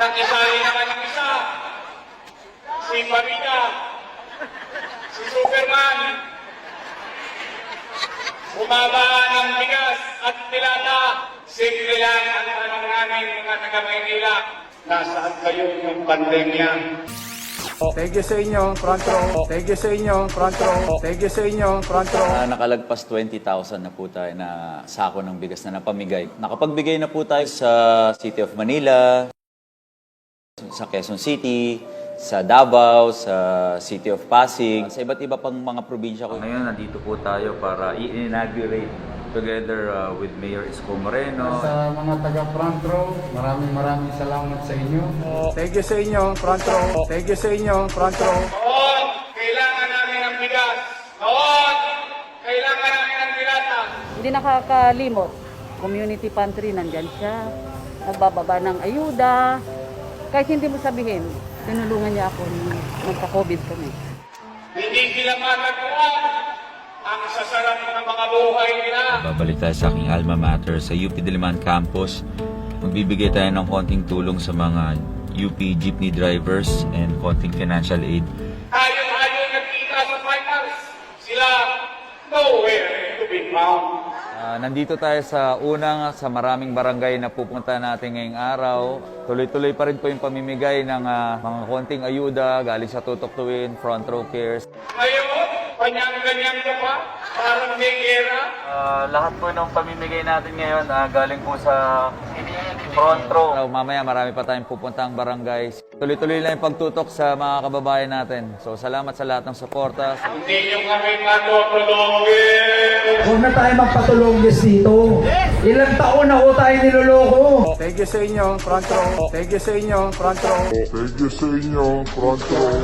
Nang isali naman ng isa, si Marina, si Superman, bumaba ng bigas at tilata, simple lang ang tanong namin mga taga Maynila, nasaan kayo yung pandemya? Thank you sa inyo, front row. Thank you sa inyo, front row. Thank you sa inyo, front row. Ah, nakalagpas 20,000 na po tayo na sako ng bigas na napamigay. Nakapagbigay na po tayo sa City of Manila, sa Quezon City, sa Davao, sa City of Pasig, sa iba't iba pang mga probinsya ko. Ngayon, nandito po tayo para i-inaugurate together uh, with Mayor Isko Moreno. Sa mga taga front row, maraming maraming salamat sa inyo. Thank you sa inyo, front row. Thank you sa inyo, front row. Noon, kailangan namin ng bigas. Noon, kailangan namin ng tilata. Hindi nakakalimot. Community pantry, nandyan siya. Nagbababa ng ayuda. Kahit hindi mo sabihin, tinulungan niya ako nung magka-COVID kami. Hindi sila matagpuan ang sasarap ng mga buhay nila. Babalik tayo sa aking alma mater sa UP Diliman Campus. Magbibigay tayo ng konting tulong sa mga UP jeepney drivers and konting financial aid. Tayo-tayo nagkita sa finals. Sila nowhere to be found. Ah, nandito tayo sa unang sa maraming barangay na pupunta natin ngayong araw. Tuloy-tuloy pa rin po yung pamimigay ng ah, mga konting ayuda galing sa Tutok Tuwin, Front Row Cares. Ngayon, panyang-ganyan ka pa, parang may gera. Ah, lahat po ng pamimigay natin ngayon ah, galing po sa Front Row. So, mamaya marami pa tayong pupuntang barangay. Tuloy-tuloy lang yung pagtutok sa mga kababayan natin. So salamat sa lahat ng suporta. Hindi nyo kami matutulungin. Huwag na tayo magpatulongis dito. Ilang taon na ho tayo niloloko. Thank you sa inyo, front row. Thank you sa inyo, front row. Thank you sa inyo, front row.